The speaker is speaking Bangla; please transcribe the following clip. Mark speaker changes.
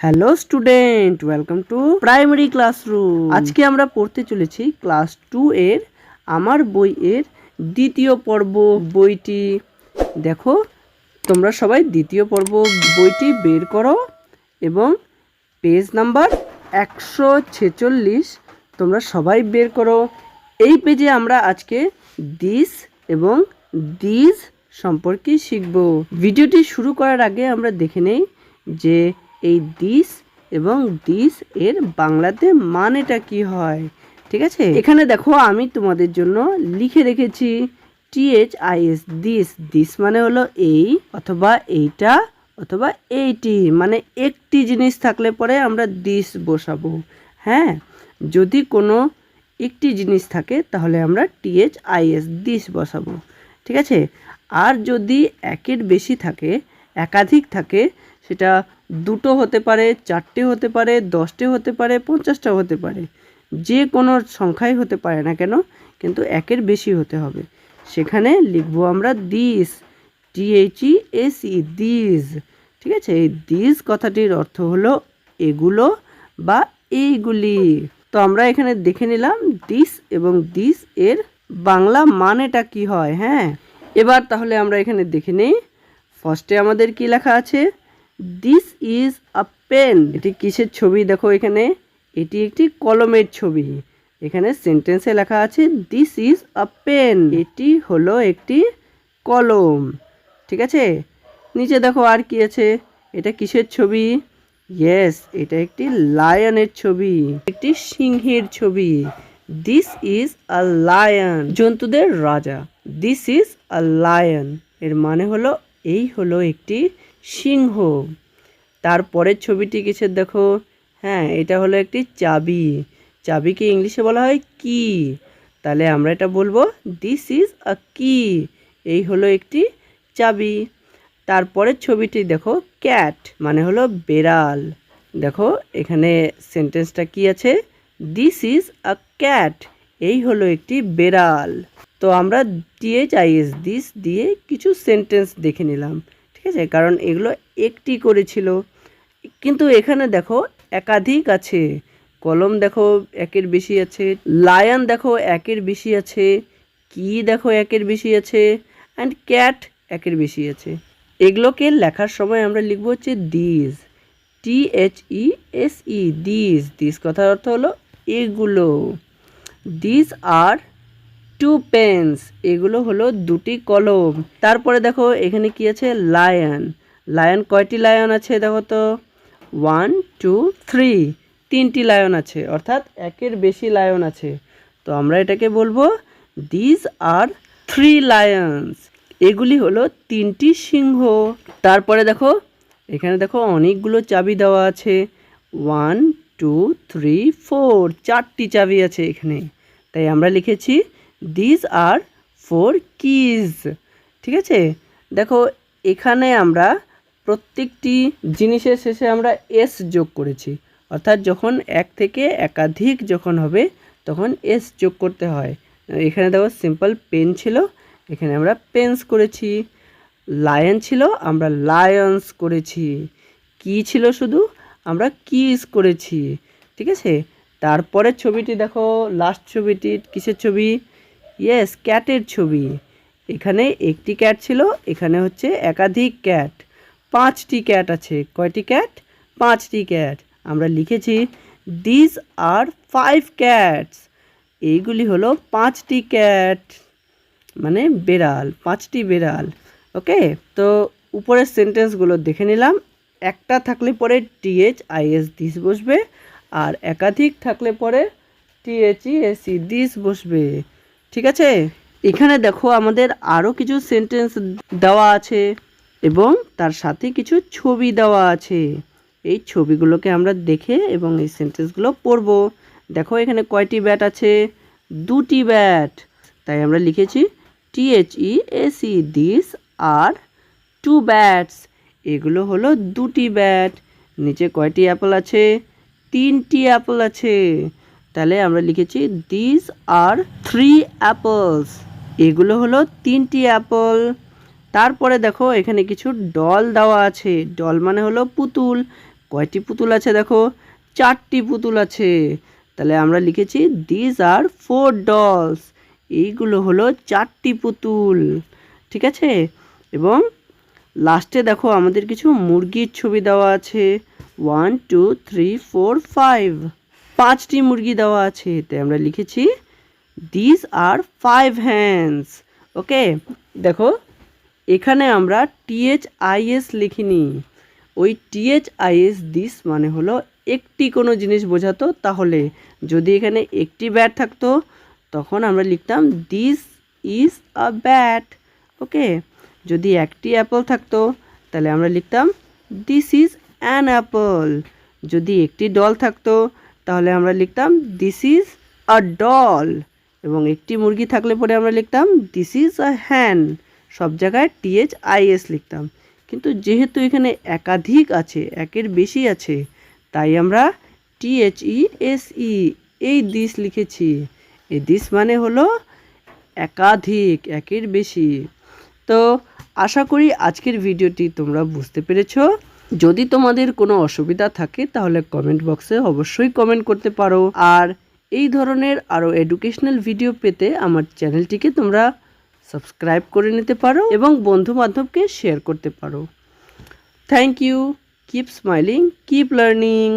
Speaker 1: Hello student welcome to primary classroom আজকে আমরা পড়তে চলেছি ক্লাস টু এর, আমার বই এর দ্বিতীয় পর্ব বইটি। দেখো, তোমরা সবাই দ্বিতীয় পর্ব বইটি বের করো এবং পেজ নাম্বার একশো ছেচল্লিশ তোমরা সবাই বের করো। এই পেজে আমরা আজকে দিস এবং দিস সম্পর্কে শিখব। ভিডিওটি শুরু করার আগে আমরা দেখে নেই যে এই দিস এবং দিস এর বাংলাতে মানেটা কি হয়? ঠিক আছে? এখানে দেখো আমি তোমাদের জন্য লিখে রেখেছি T H I S this this মানে হলো এই অথবা এইটা অথবা এইটি মানে একটি জিনিস থাকলে পরে আমরা দিস বসাবো। হ্যাঁ? যদি কোনো একটি জিনিস থাকে তাহলে আমরা টিএচ আইএস দিস বসাবো। ঠিক আছে? আর যদি একের বেশি থাকে একাধিক থাকে, সেটা দুটো হতে পারে, চারটে হতে পারে, দশটে হতে পারে পঞ্চাশটা হতে পারে। যে কোনো সংখ্যাই হতে পারে না কেন, কিন্তু একের বেশি হতে হবে। সেখানে লিখব আমরা this T H E S E this ঠিক আছে? এই দিস কথাটির অর্থ হলো এগুলো বা এইগুলি। তো আমরা এখানে দেখে নিলাম দিস এবং দিস এর বাংলা মানেটা কি হয় হ্যাঁ? এবার তাহলে আমরা এখানে দেখে নিই। ফার্স্টে আমাদের কি লেখা আছে? দিস ইজ আ পেন এটি কিসের ছবি? দেখো এখানে। এটি একটি কলমের ছবি। এখানে সেন্টেন্সে লেখা আছে দিস ইজ আ পেন এটি হলো একটি কলম। ঠিক আছে? নিচে দেখো আর কি আছে। এটা কিসের ছবি? ইয়েস এটা একটি লায়নের ছবি। একটি সিংহের ছবি। দিস ইজ আ লায়ন জন্তুদের রাজা। দিস ইজ আ লায়ন এর মানে হলো এই হলো একটি সিংহ। তারপরের ছবিটি কিসের দেখো। হ্যাঁ এটা হলো একটি চাবি। চাবিকে ইংলিশে বলা হয় কি? তাহলে আমরা এটা বলব দিস ইজ আ কি এই হলো একটি চাবি। তারপরের ছবিটি দেখো ক্যাট মানে হলো বেড়াল। দেখো, এখানে সেন্টেন্সটা কি আছে? দিস ইজ আ ক্যাট এই হলো একটি বেড়াল। তো আমরা টিএইচ আইএস দিস দিয়ে কিছু সেন্টেন্স দেখে নিলাম, ঠিক আছে? কারণ এগুলো একটি করেছিল। কিন্তু এখানে দেখো একাধিক আছে। কলম দেখো একের বেশি আছে। লায়ন দেখো একের বেশি আছে। কি দেখো একের বেশি আছে। অ্যান্ড ক্যাট একের বেশি আছে। এগুলোকে লেখার সময় আমরা লিখব হচ্ছে this T H E S E this this কথার অর্থ হলো এগুলো। দিস আর টু পেন্স, এগুলো হলো দুটি কলম। তারপরে দেখো, এখানে কি আছে? লায়ন। লায়ন, কয়টি লায়ন আছে দেখো তো? ওয়ান, টু, থ্রি, তিনটি লায়ন আছে, অর্থাৎ একের বেশি লায়ন আছে। তো আমরা এটাকে বলব দিস আর থ্রি লায়ন্স এগুলি হলো তিনটি সিংহ। তারপরে দেখো, এখানে দেখো অনেকগুলো চাবি দেওয়া আছে। ওয়ান, টু, থ্রি, ফোর, চারটি চাবি আছে এখানে। তাই আমরা লিখেছি দিস আর ফোর কিজ ঠিক আছে? দেখো, এখানে আমরা প্রত্যেকটি জিনিসের শেষে আমরা এস যোগ করেছি। অর্থাৎ যখন এক থেকে একাধিক যখন হবে, তখন এস যোগ করতে হয়। এখানে দেখো সিম্পল পেন ছিল, এখানে আমরা পেন্স করেছি। লায়ন ছিল, আমরা লায়ন্স করেছি। কি ছিল শুধু, আমরা কিস করেছি। ঠিক আছে? তারপরে ছবিটি দেখো লাস্ট ছবিটি, কিসের ছবি? ইয়েস ক্যাটের ছবি। এখানে একটি ক্যাট ছিল, এখানে হচ্ছে একাধিক ক্যাট পাঁচটি ক্যাট আছে। কয়টি ক্যাট পাঁচটি ক্যাট আমরা লিখেছি দিস আর ফাইভ ক্যাটস এইগুলি হলো পাঁচটি ক্যাট মানে বেড়াল, পাঁচটি বেড়াল। ওকে? তো উপরের সেন্টেন্সগুলো দেখে নিলাম। একটা থাকলে পরে টিএইচ আইএস দিস বসবে। আর একাধিক থাকলে পরে টিএইচই এসি দিস বসবে। ঠিক আছে? এখানে দেখো আমাদের আরও কিছু সেন্টেন্স দেওয়া আছে এবং তার সাথে কিছু ছবি দেওয়া আছে। এই ছবিগুলোকে আমরা দেখে এবং এই সেন্টেন্সগুলো পড়ব। দেখো এখানে কয়টি ব্যাট আছে? দুটি ব্যাট তাই আমরা লিখেছি T H E S E this are two bats এগুলো হলো দুটি ব্যাট নিচে কয়টি অ্যাপল আছে? তিনটি অ্যাপল আছে। তাহলে আমরা লিখেছি দিস আর থ্রি অ্যাপলস এগুলো হলো তিনটি অ্যাপল। তারপরে দেখো, এখানে কিছু ডল দেওয়া আছে। ডল মানে হলো পুতুল। কয়টি পুতুল আছে দেখো? চারটি পুতুল আছে। তাহলে আমরা লিখেছি দিজ আর ফোর ডলস এইগুলো হলো চারটি পুতুল। ঠিক আছে? এবং লাস্টে দেখো, আমাদের কিছু মুরগির ছবি দেওয়া আছে। One two three four five পাঁচটি মুরগি দেওয়া আছে তাই আমরা লিখেছি this are five hens okay দেখো, এখানে আমরা টিএচ আইএস লিখিনি। ওই টিএচ আইএস দিস মানে হলো একটি কোনো জিনিস বোঝাতো, তাহলে যদি এখানে একটি ব্যাট থাকতো, তখন আমরা লিখতাম this is a bat okay যদি একটি অ্যাপল থাকতো, তাহলে আমরা লিখতাম দিস ইজ অ্যান অ্যাপল যদি একটি ডল থাকতো তাহলে আমরা লিখতাম দিস ইজ আ ডল এবং একটি মুরগি থাকলে পরে আমরা লিখতাম দিস ইজ আ হ্যান সব জায়গায় টিএচ আইএস লিখতাম। কিন্তু যেহেতু এখানে একাধিক আছে, একের বেশি আছে, তাই আমরা টিএচই এস ই এই দিস লিখেছি। এই দিস মানে হলো একাধিক, একের বেশি। তো আশা করি আজকের ভিডিওটি তোমরা বুঝতে পেরেছ। যদি তোমাদের কোনো অসুবিধা থাকে, তাহলে কমেন্ট বক্সে অবশ্যই কমেন্ট করতে পারো। আর এই ধরনের আরও এডুকেশনাল ভিডিও পেতে আমার চ্যানেলটিকে তোমরা সাবস্ক্রাইব করে নিতে পারো এবং বন্ধু বান্ধবকে শেয়ার করতে পারো। Thank you keep smiling keep learning